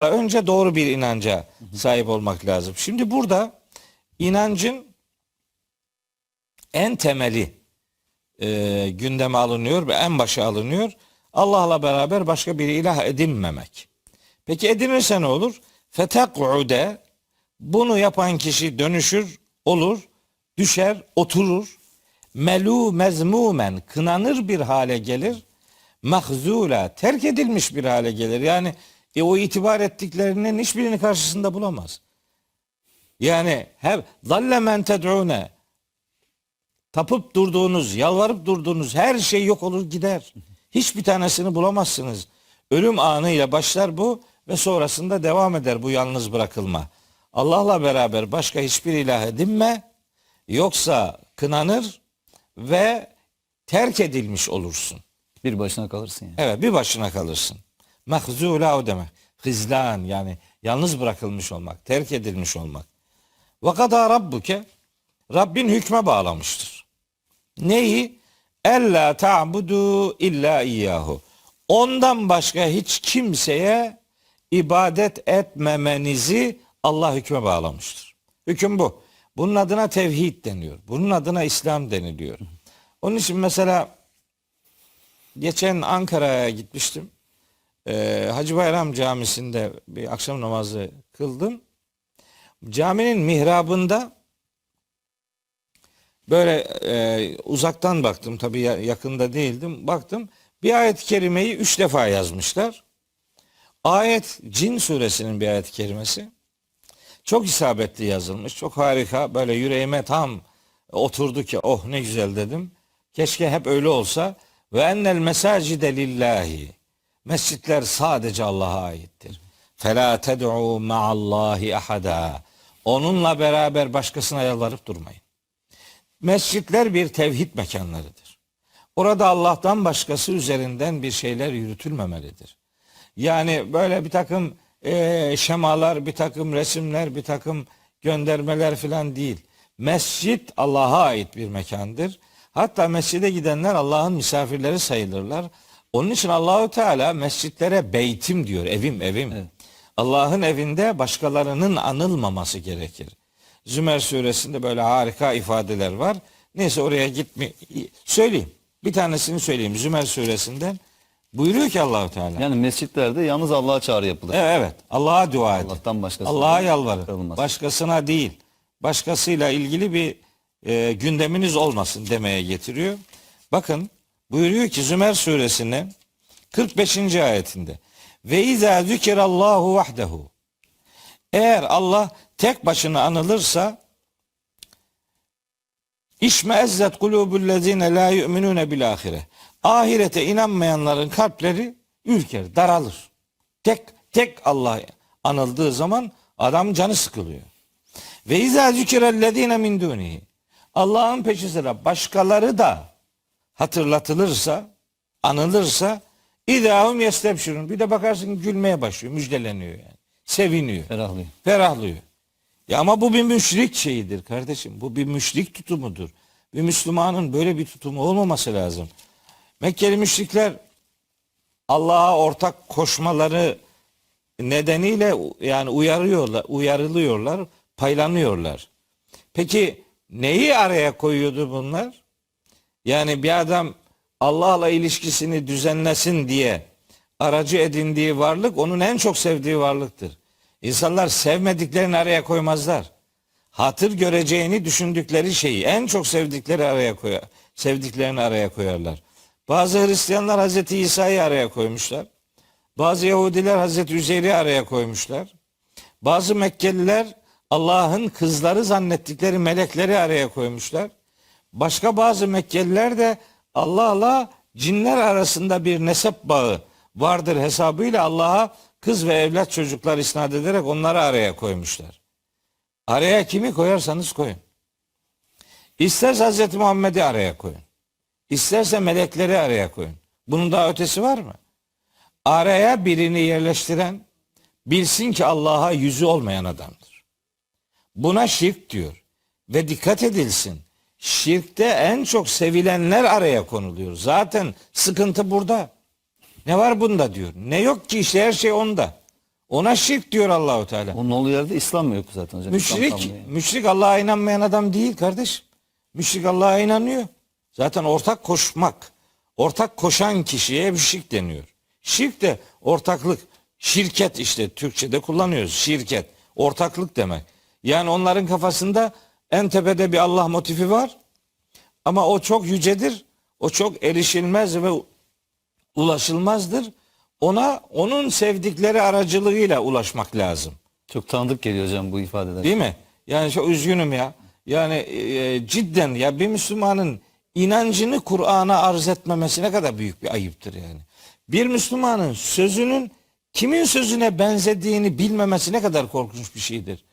Önce doğru bir inanca sahip olmak lazım. Şimdi burada inancın en temeli e, gündeme alınıyor ve en başa alınıyor. Allah'la beraber başka bir ilah edinmemek. Peki edinirse ne olur? Fetek'ude bunu yapan kişi dönüşür, olur, düşer, oturur. Melu mezmumen kınanır bir hale gelir. Mahzula terk edilmiş bir hale gelir. Yani e, o itibar ettiklerinin hiçbirini karşısında bulamaz. Yani hep zalle men ted'une tapıp durduğunuz, yalvarıp durduğunuz her şey yok olur gider. Hiçbir tanesini bulamazsınız. Ölüm anıyla başlar bu ve sonrasında devam eder bu yalnız bırakılma. Allah'la beraber başka hiçbir ilah edinme yoksa kınanır ve terk edilmiş olursun. Bir başına kalırsın yani. Evet bir başına kalırsın. Mahzula o demek. Hizlan yani yalnız bırakılmış olmak, terk edilmiş olmak. Ve kadâ rabbuke Rabbin hükme bağlamıştır. Neyi? Ella ta'budu illa iyyahu. Ondan başka hiç kimseye ibadet etmemenizi Allah hükme bağlamıştır. Hüküm bu. Bunun adına tevhid deniyor. Bunun adına İslam deniliyor. Onun için mesela geçen Ankara'ya gitmiştim. Ee, Hacı Bayram Camisi'nde bir akşam namazı kıldım. Caminin mihrabında böyle e, uzaktan baktım tabii ya- yakında değildim. Baktım bir ayet-i kerimeyi üç defa yazmışlar. Ayet Cin suresinin bir ayet-i kerimesi. Çok isabetli yazılmış. Çok harika. Böyle yüreğime tam oturdu ki oh ne güzel dedim. Keşke hep öyle olsa. Ve ennel mesacide lillahi. Mescitler sadece Allah'a aittir. Fela ted'u ma'allahi ahada. Onunla beraber başkasına yalvarıp durmayın. Mescitler bir tevhid mekanlarıdır. Orada Allah'tan başkası üzerinden bir şeyler yürütülmemelidir. Yani böyle bir takım eee, şemalar, bir takım resimler, bir takım göndermeler falan değil. Mescit Allah'a ait bir mekandır. Hatta mescide gidenler Allah'ın misafirleri sayılırlar. Onun için Allahü Teala mescitlere beytim diyor. Evim, evim. Allah'ın evinde başkalarının anılmaması gerekir. Zümer suresinde böyle harika ifadeler var. Neyse oraya gitme söyleyeyim. Bir tanesini söyleyeyim. Zümer suresinden buyuruyor ki Allahu Teala. Yani mescitlerde yalnız Allah'a çağrı yapılır. Evet, evet. Allah'a dua edin. Allah'tan başkasına Allah'a yalvarın. kılınmaz. Başkasına değil. Başkasıyla ilgili bir e, gündeminiz olmasın demeye getiriyor. Bakın buyuruyor ki Zümer suresinin 45. ayetinde ve izâ zükirallahu vahdehu eğer Allah tek başına anılırsa İşmeezzet kulûbullezîne lâ yu'minûne bil ahire. Ahirete inanmayanların kalpleri ürker, daralır. Tek tek Allah anıldığı zaman adam canı sıkılıyor. Ve izâ zükirellezîne min dûnihi. Allah'ın peşi sıra başkaları da hatırlatılırsa, anılırsa idahum yestebşirun. Bir de bakarsın gülmeye başlıyor, müjdeleniyor yani. Seviniyor Ferahlıyor. ferahlıyor. Ya ama bu bir müşrik şeyidir kardeşim. Bu bir müşrik tutumudur. Bir Müslümanın böyle bir tutumu olmaması lazım. Mekkeli müşrikler Allah'a ortak koşmaları nedeniyle yani uyarıyorlar, uyarılıyorlar, paylanıyorlar. Peki neyi araya koyuyordu bunlar? Yani bir adam Allah'la ilişkisini düzenlesin diye aracı edindiği varlık onun en çok sevdiği varlıktır. İnsanlar sevmediklerini araya koymazlar. Hatır göreceğini düşündükleri şeyi en çok sevdikleri araya koyar. Sevdiklerini araya koyarlar. Bazı Hristiyanlar Hazreti İsa'yı araya koymuşlar. Bazı Yahudiler Hazreti Üzeyr'i araya koymuşlar. Bazı Mekkeliler Allah'ın kızları zannettikleri melekleri araya koymuşlar. Başka bazı Mekkeliler de Allah'la cinler arasında bir nesep bağı vardır hesabıyla Allah'a kız ve evlat çocuklar isnat ederek onları araya koymuşlar. Araya kimi koyarsanız koyun. İsterse Hz. Muhammed'i araya koyun. İsterse melekleri araya koyun. Bunun daha ötesi var mı? Araya birini yerleştiren bilsin ki Allah'a yüzü olmayan adamdır. Buna şirk diyor. Ve dikkat edilsin. Şirkte en çok sevilenler araya konuluyor. Zaten sıkıntı burada. Ne var bunda diyor. Ne yok ki işte her şey onda. Ona şirk diyor Allahu Teala. Onun olduğu yerde İslam mı yok zaten hocam? Müşrik, yani. müşrik Allah'a inanmayan adam değil kardeşim. Müşrik Allah'a inanıyor. Zaten ortak koşmak, ortak koşan kişiye şirk deniyor. Şirk de ortaklık, şirket işte Türkçe'de kullanıyoruz. Şirket, ortaklık demek. Yani onların kafasında en tepede bir Allah motifi var. Ama o çok yücedir. O çok erişilmez ve ulaşılmazdır. Ona onun sevdikleri aracılığıyla ulaşmak lazım. Çok tanıdık geliyor hocam bu ifadeler. Değil mi? Yani çok üzgünüm ya. Yani e, cidden ya bir Müslümanın inancını Kur'an'a arz etmemesi ne kadar büyük bir ayıptır yani. Bir Müslümanın sözünün kimin sözüne benzediğini bilmemesi ne kadar korkunç bir şeydir.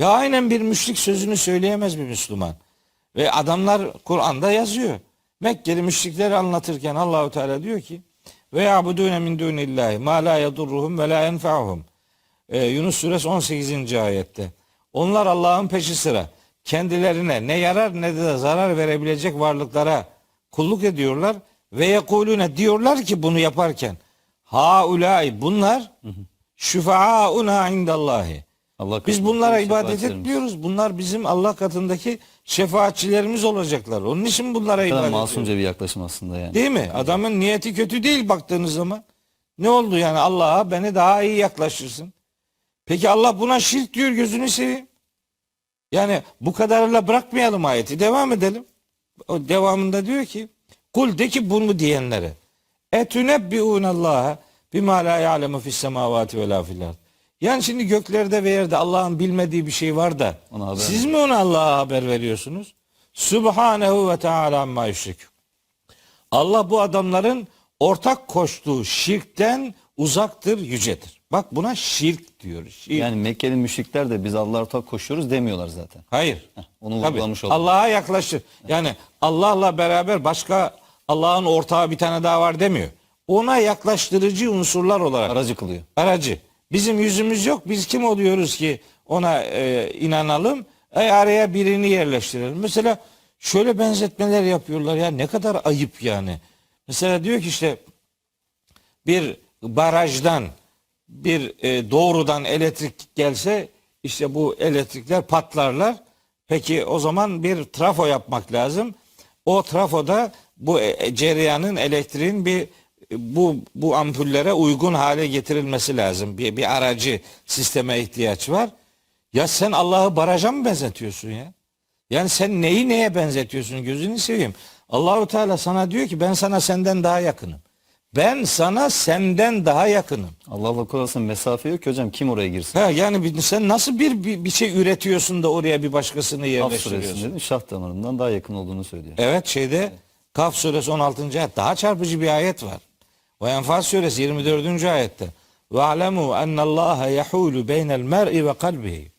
Ya aynen bir müşrik sözünü söyleyemez bir Müslüman. Ve adamlar Kur'an'da yazıyor. Mekkeli müşrikleri anlatırken Allahu Teala diyor ki ve ya'budune min dunillahi ma la yedurruhum ve la yenfa'uhum. Ee, Yunus suresi 18. ayette. Onlar Allah'ın peşi sıra kendilerine ne yarar ne de zarar verebilecek varlıklara kulluk ediyorlar ve yekulune diyorlar ki bunu yaparken haulay bunlar şüfaauna indallahi. Allah Biz bunlara ibadet etmiyoruz. Bunlar bizim Allah katındaki şefaatçilerimiz olacaklar. Onun için bunlara ibadet masumca ediyoruz. bir yaklaşım aslında yani. Değil mi? Adamın niyeti kötü değil baktığınız zaman. Ne oldu yani Allah'a beni daha iyi yaklaşırsın. Peki Allah buna şirk diyor gözünü seveyim. Yani bu kadarıyla bırakmayalım ayeti. Devam edelim. O devamında diyor ki kul de ki bunu diyenlere etünebbiunallaha bima la ya'lemu fis semavati ve la fil ard. Yani şimdi göklerde ve yerde Allah'ın bilmediği bir şey var da Ona haber siz mi ona Allah'a haber veriyorsunuz? Subhanehu ve Teala amma. Allah bu adamların ortak koştuğu şirkten uzaktır, yücedir. Bak buna şirk diyor. Şirk. Yani Mekkeli müşrikler de biz Allah'a ortak koşuyoruz demiyorlar zaten. Hayır. onu Tabii. vurgulamış olduk. Allah'a yaklaşır. Yani Allah'la beraber başka Allah'ın ortağı bir tane daha var demiyor. Ona yaklaştırıcı unsurlar olarak Aracı kılıyor. aracı. Bizim yüzümüz yok. Biz kim oluyoruz ki ona e, inanalım? E, araya birini yerleştirelim. Mesela şöyle benzetmeler yapıyorlar ya ne kadar ayıp yani. Mesela diyor ki işte bir barajdan bir e, doğrudan elektrik gelse işte bu elektrikler patlarlar. Peki o zaman bir trafo yapmak lazım. O trafoda bu e, cereyanın elektriğin bir bu bu ampullere uygun hale getirilmesi lazım. Bir, bir aracı sisteme ihtiyaç var. Ya sen Allah'ı baraja mı benzetiyorsun ya? Yani sen neyi neye benzetiyorsun gözünü seveyim. Allahu Teala sana diyor ki ben sana senden daha yakınım. Ben sana senden daha yakınım. Allah'la kul arasında mesafe yok ki hocam kim oraya girsin? Ha yani bir- sen nasıl bir, bir bir şey üretiyorsun da oraya bir başkasını Kaf yerleştiriyorsun? suresinde şah damarından daha yakın olduğunu söylüyor. Evet şeyde Kaf suresi 16. ayet daha çarpıcı bir ayet var. Ve Enfal suresi 24. ayette. Ve alemu ennallaha yahulu beynel mer'i ve kalbihi.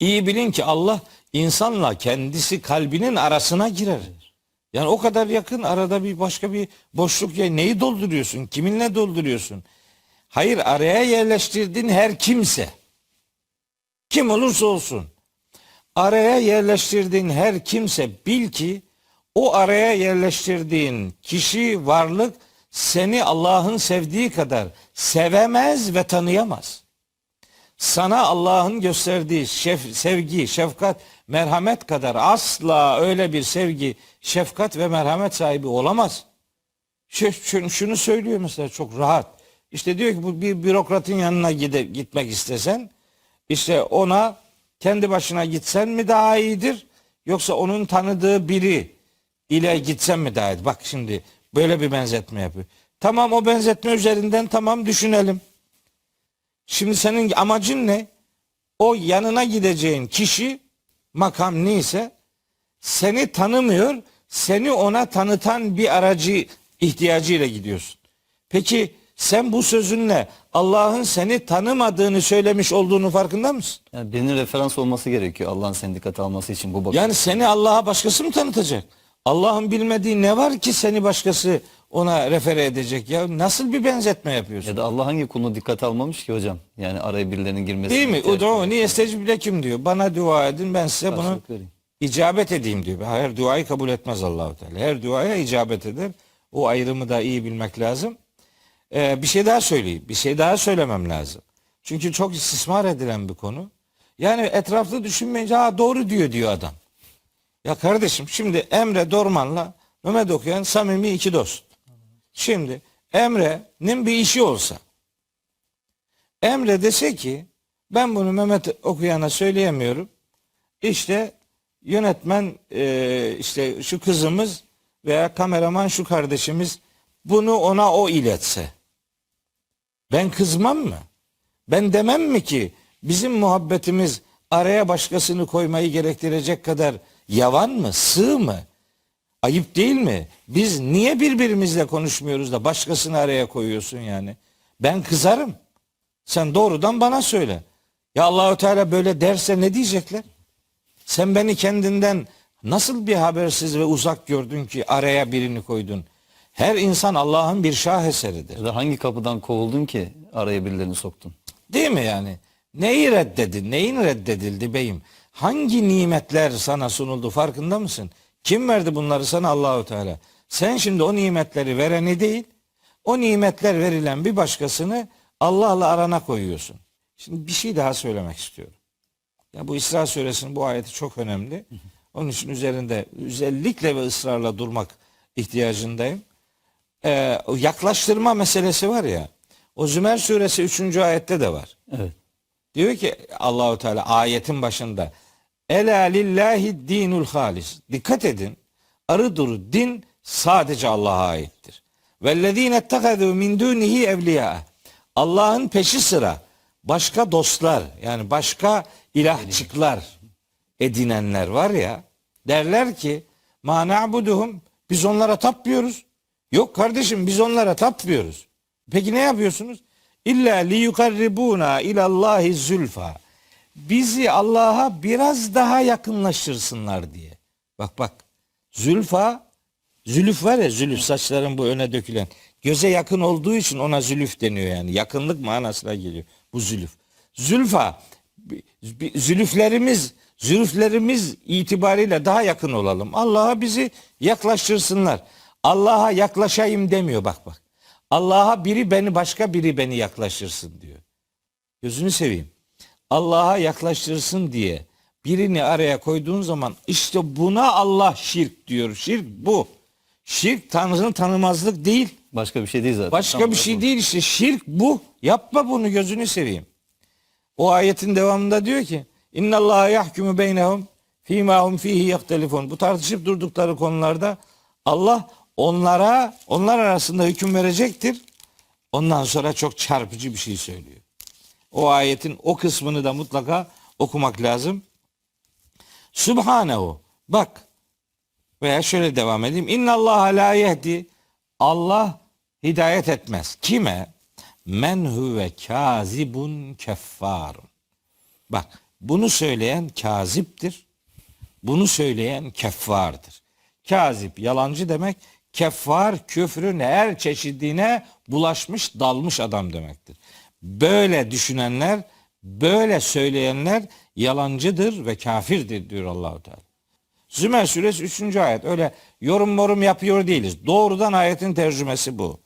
İyi bilin ki Allah insanla kendisi kalbinin arasına girer. Yani o kadar yakın arada bir başka bir boşluk ya neyi dolduruyorsun? Kiminle dolduruyorsun? Hayır araya yerleştirdiğin her kimse kim olursa olsun araya yerleştirdiğin her kimse bil ki o araya yerleştirdiğin kişi, varlık seni Allah'ın sevdiği kadar sevemez ve tanıyamaz. Sana Allah'ın gösterdiği şef, sevgi, şefkat, merhamet kadar asla öyle bir sevgi, şefkat ve merhamet sahibi olamaz. Şu- Şunu, şunu söylüyor mesela çok rahat. İşte diyor ki bu bir bürokratın yanına gide, gitmek istesen işte ona kendi başına gitsen mi daha iyidir yoksa onun tanıdığı biri ile gitsen mi daha iyidir? Bak şimdi böyle bir benzetme yapıyor. Tamam o benzetme üzerinden tamam düşünelim. Şimdi senin amacın ne? O yanına gideceğin kişi makam neyse seni tanımıyor, seni ona tanıtan bir aracı ihtiyacıyla gidiyorsun. Peki sen bu sözünle Allah'ın seni tanımadığını söylemiş olduğunu farkında mısın? Yani birinin referans olması gerekiyor Allah'ın seni dikkate alması için bu bakış. Yani seni Allah'a başkası mı tanıtacak? Allah'ın bilmediği ne var ki seni başkası ona refere edecek ya? Nasıl bir benzetme yapıyorsun? Ya da Allah hangi kulunu dikkate almamış ki hocam? Yani araya birilerinin girmesi. Değil mi? Udu ni estecib lekim diyor. Bana dua edin ben size bunu vereyim. icabet edeyim diyor. Her duayı kabul etmez Allahu Teala. Her duaya icabet eder. O ayrımı da iyi bilmek lazım. Ee, bir şey daha söyleyeyim. Bir şey daha söylemem lazım. Çünkü çok istismar edilen bir konu. Yani etraflı düşünmeyince ha doğru diyor diyor adam. Ya kardeşim şimdi Emre Dorman'la Mehmet Okuyan samimi iki dost. Şimdi Emre'nin bir işi olsa Emre dese ki ben bunu Mehmet Okuyan'a söyleyemiyorum. İşte yönetmen e, işte şu kızımız veya kameraman şu kardeşimiz bunu ona o iletse. Ben kızmam mı? Ben demem mi ki bizim muhabbetimiz araya başkasını koymayı gerektirecek kadar yavan mı, sığ mı? Ayıp değil mi? Biz niye birbirimizle konuşmuyoruz da başkasını araya koyuyorsun yani? Ben kızarım. Sen doğrudan bana söyle. Ya Allahü Teala böyle derse ne diyecekler? Sen beni kendinden nasıl bir habersiz ve uzak gördün ki araya birini koydun? Her insan Allah'ın bir şaheseridir. Ya da hangi kapıdan kovuldun ki araya birilerini soktun? Değil mi yani? Neyi reddedin? Neyin reddedildi beyim? Hangi nimetler sana sunuldu farkında mısın? Kim verdi bunları sana Allahu Teala? Sen şimdi o nimetleri vereni değil, o nimetler verilen bir başkasını Allah'la arana koyuyorsun. Şimdi bir şey daha söylemek istiyorum. Ya bu İsra suresinin bu ayeti çok önemli. Onun için üzerinde özellikle ve ısrarla durmak ihtiyacındayım. Ee, yaklaştırma meselesi var ya. O Zümer suresi 3. ayette de var. Evet. Diyor ki Allahu Teala ayetin başında Ela lillahi dinul halis. Dikkat edin. Arı duru din sadece Allah'a aittir. Vellezine ettehazu min dunihi evliya. Allah'ın peşi sıra başka dostlar yani başka ilahçıklar edinenler var ya derler ki ma na'buduhum biz onlara tapmıyoruz. Yok kardeşim biz onlara tapmıyoruz. Peki ne yapıyorsunuz? İlla li yukarribuna ilallahi zülfa. Bizi Allah'a biraz daha yakınlaştırsınlar diye. Bak bak. Zülfa, zülüf var ya zülüf saçların bu öne dökülen. Göze yakın olduğu için ona zülüf deniyor yani. Yakınlık manasına geliyor bu zülüf. Zülfa, zülüflerimiz, zülüflerimiz itibariyle daha yakın olalım. Allah'a bizi yaklaştırsınlar. Allah'a yaklaşayım demiyor bak bak. Allah'a biri beni başka biri beni yaklaştırsın diyor. Gözünü seveyim. Allah'a yaklaştırsın diye birini araya koyduğun zaman işte buna Allah şirk diyor. Şirk bu. Şirk Tanrı'nın tanımazlık değil. Başka bir şey değil zaten. Başka Tam bir şey değil işte şirk bu. Yapma bunu gözünü seveyim. O ayetin devamında diyor ki İnna Allah yahkumu beynehum fîmâ hum fîhî yehtelifun. Bu tartışıp durdukları konularda Allah onlara onlar arasında hüküm verecektir. Ondan sonra çok çarpıcı bir şey söylüyor. O ayetin o kısmını da mutlaka okumak lazım. Subhanehu. Bak veya şöyle devam edeyim. İnna Allah la yehdi. Allah hidayet etmez. Kime? Men huve kazibun keffarun. Bak bunu söyleyen kaziptir. Bunu söyleyen keffardır. Kazip yalancı demek. Keffar küfrün her çeşidine bulaşmış dalmış adam demektir. Böyle düşünenler, böyle söyleyenler yalancıdır ve kafirdir diyor Allahu Teala. Zümer suresi 3. ayet. Öyle yorum morum yapıyor değiliz. Doğrudan ayetin tercümesi bu.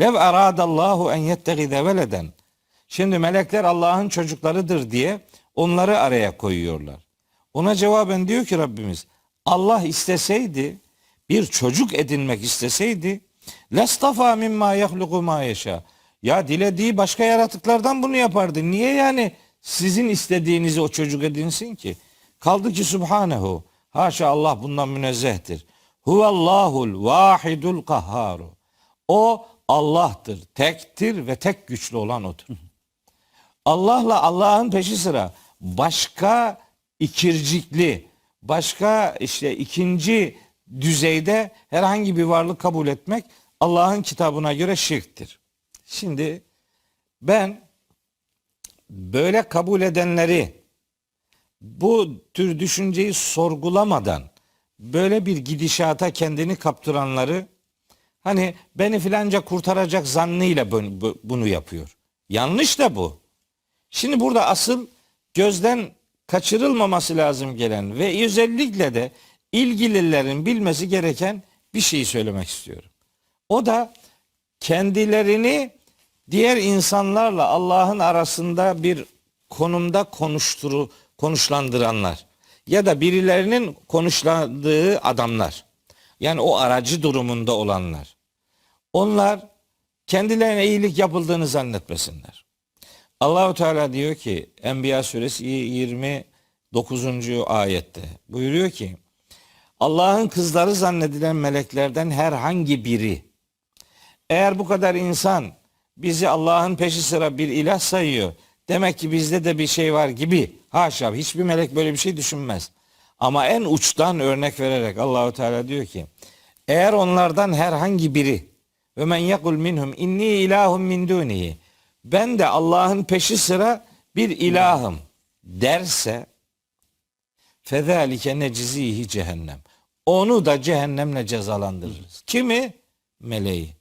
Lev aradallahu en yettegide veleden. Şimdi melekler Allah'ın çocuklarıdır diye onları araya koyuyorlar. Ona cevaben diyor ki Rabbimiz Allah isteseydi bir çocuk edinmek isteseydi lestafa mimma yahluku ma yeşa. Ya dilediği başka yaratıklardan bunu yapardı. Niye yani sizin istediğinizi o çocuk edinsin ki? Kaldı ki Subhanehu. Haşa Allah bundan münezzehtir. Huvallahul vahidul kahharu. O Allah'tır, tektir ve tek güçlü olan odur. Allah'la Allah'ın peşi sıra başka ikircikli, başka işte ikinci düzeyde herhangi bir varlık kabul etmek Allah'ın kitabına göre şirktir. Şimdi ben böyle kabul edenleri bu tür düşünceyi sorgulamadan böyle bir gidişata kendini kaptıranları hani beni filanca kurtaracak zannıyla bu- bu- bunu yapıyor. Yanlış da bu. Şimdi burada asıl gözden kaçırılmaması lazım gelen ve özellikle de ilgililerin bilmesi gereken bir şeyi söylemek istiyorum. O da kendilerini diğer insanlarla Allah'ın arasında bir konumda konuşturu konuşlandıranlar ya da birilerinin konuşlandığı adamlar. Yani o aracı durumunda olanlar. Onlar kendilerine iyilik yapıldığını zannetmesinler. Allahu Teala diyor ki Enbiya suresi 29. ayette buyuruyor ki Allah'ın kızları zannedilen meleklerden herhangi biri eğer bu kadar insan bizi Allah'ın peşi sıra bir ilah sayıyor demek ki bizde de bir şey var gibi haşa hiçbir melek böyle bir şey düşünmez. Ama en uçtan örnek vererek Allahu Teala diyor ki eğer onlardan herhangi biri ve men yekul minhum inni ilahum min dunihi ben de Allah'ın peşi sıra bir ilahım derse fezalike necizihi cehennem. Onu da cehennemle cezalandırırız. Kimi? Meleği.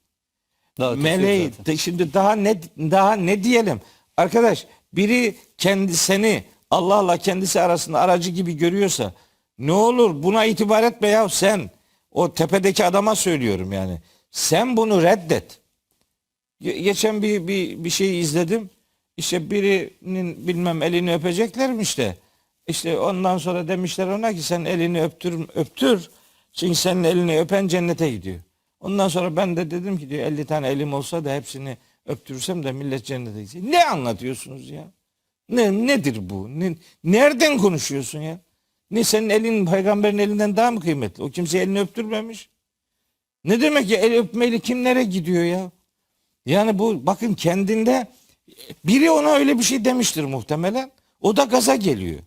Daha Meleği. De- Şimdi daha ne daha ne diyelim? Arkadaş biri kendi seni Allah'la kendisi arasında aracı gibi görüyorsa ne olur buna itibar etme ya sen o tepedeki adama söylüyorum yani. Sen bunu reddet. Ge- Geçen bir, bir, bir şey izledim. İşte birinin bilmem elini öpeceklermiş de. İşte ondan sonra demişler ona ki sen elini öptür, öptür. Çünkü senin elini öpen cennete gidiyor. Ondan sonra ben de dedim ki diyor 50 tane elim olsa da hepsini öptürürsem de millet cennete gidecek. Ne anlatıyorsunuz ya? Ne nedir bu? Ne, nereden konuşuyorsun ya? Ne senin elin peygamberin elinden daha mı kıymetli? O kimse elini öptürmemiş. Ne demek ya el öpmeyle kimlere gidiyor ya? Yani bu bakın kendinde biri ona öyle bir şey demiştir muhtemelen. O da gaza geliyor.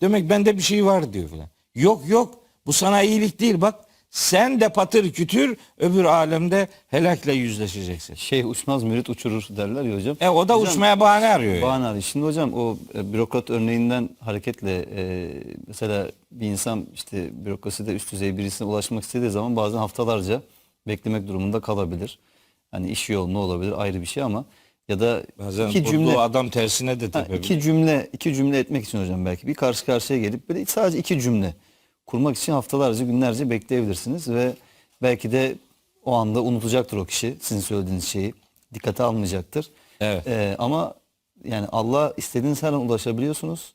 Demek bende bir şey var diyor falan. Yok yok bu sana iyilik değil bak. Sen de patır kütür öbür alemde helakle yüzleşeceksin. Şeyh uçmaz mürit uçurur derler ya hocam. E o da Hocam, uçmaya bahane arıyor. yani. Bahane arıyor. Şimdi hocam o e, bürokrat örneğinden hareketle e, mesela bir insan işte bürokraside üst düzey birisine ulaşmak istediği zaman bazen haftalarca beklemek durumunda kalabilir. Hani iş yoğunluğu olabilir ayrı bir şey ama ya da Bazen iki cümle adam tersine de Ha, tepebilir. iki cümle iki cümle etmek için hocam belki bir karşı karşıya gelip böyle sadece iki cümle kurmak için haftalarca günlerce bekleyebilirsiniz ve belki de o anda unutacaktır o kişi sizin söylediğiniz şeyi dikkate almayacaktır. Evet. Ee, ama yani Allah istediğiniz her an ulaşabiliyorsunuz.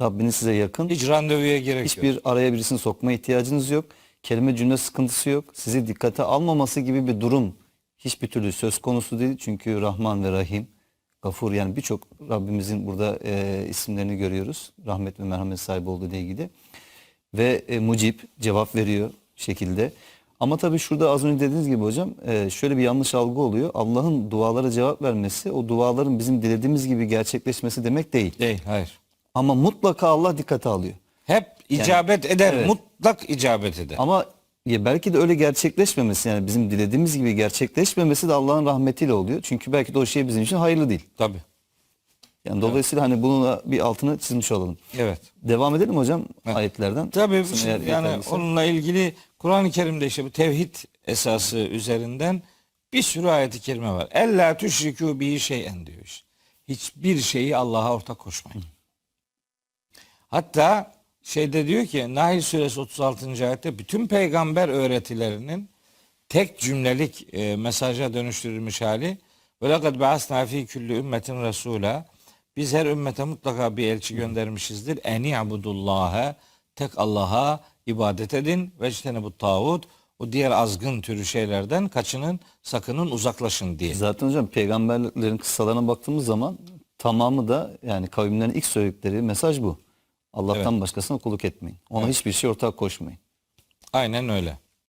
Rabbiniz size yakın. Hiç randevuya gerek yok. Hiçbir araya birisini sokma ihtiyacınız yok. Kelime cümle sıkıntısı yok. Sizi dikkate almaması gibi bir durum hiçbir türlü söz konusu değil. Çünkü Rahman ve Rahim, Gafur yani birçok Rabbimizin burada e, isimlerini görüyoruz. Rahmet ve merhamet sahibi olduğu ile ilgili. Ve e, mucip cevap veriyor şekilde. Ama tabii şurada az önce dediğiniz gibi hocam e, şöyle bir yanlış algı oluyor. Allah'ın dualara cevap vermesi o duaların bizim dilediğimiz gibi gerçekleşmesi demek değil. Değil, hayır. Ama mutlaka Allah dikkate alıyor. Hep icabet eder, evet. mutlak icabet eder. Ama ya belki de öyle gerçekleşmemesi yani bizim dilediğimiz gibi gerçekleşmemesi de Allah'ın rahmetiyle oluyor. Çünkü belki de o şey bizim için hayırlı değil. Tabii. Yani dolayısıyla hani bunun bir altını çizmiş olalım. Evet. Devam edelim hocam ayetlerden. Tabii Sizin yani yeterliyse. onunla ilgili Kur'an-ı Kerim'de işte bu tevhid esası üzerinden bir sürü ayet-i kerime var. Ella tüşrikû bihi şeyen diyor işte. Hiçbir şeyi Allah'a ortak koşmayın. Hatta şeyde diyor ki Nahl suresi 36. ayette bütün peygamber öğretilerinin tek cümlelik e, mesaja dönüştürülmüş hali ve lekad ba'asna fi kulli ümmetin rasula biz her ümmete mutlaka bir elçi göndermişizdir. En i'budullaha tek Allah'a ibadet edin ve bu tağut o diğer azgın türü şeylerden kaçının sakının uzaklaşın diye. Zaten hocam peygamberlerin kıssalarına baktığımız zaman tamamı da yani kavimlerin ilk söyledikleri mesaj bu. Allah'tan başkasına kulluk etmeyin. Ona hiçbir şey ortak koşmayın. Aynen öyle.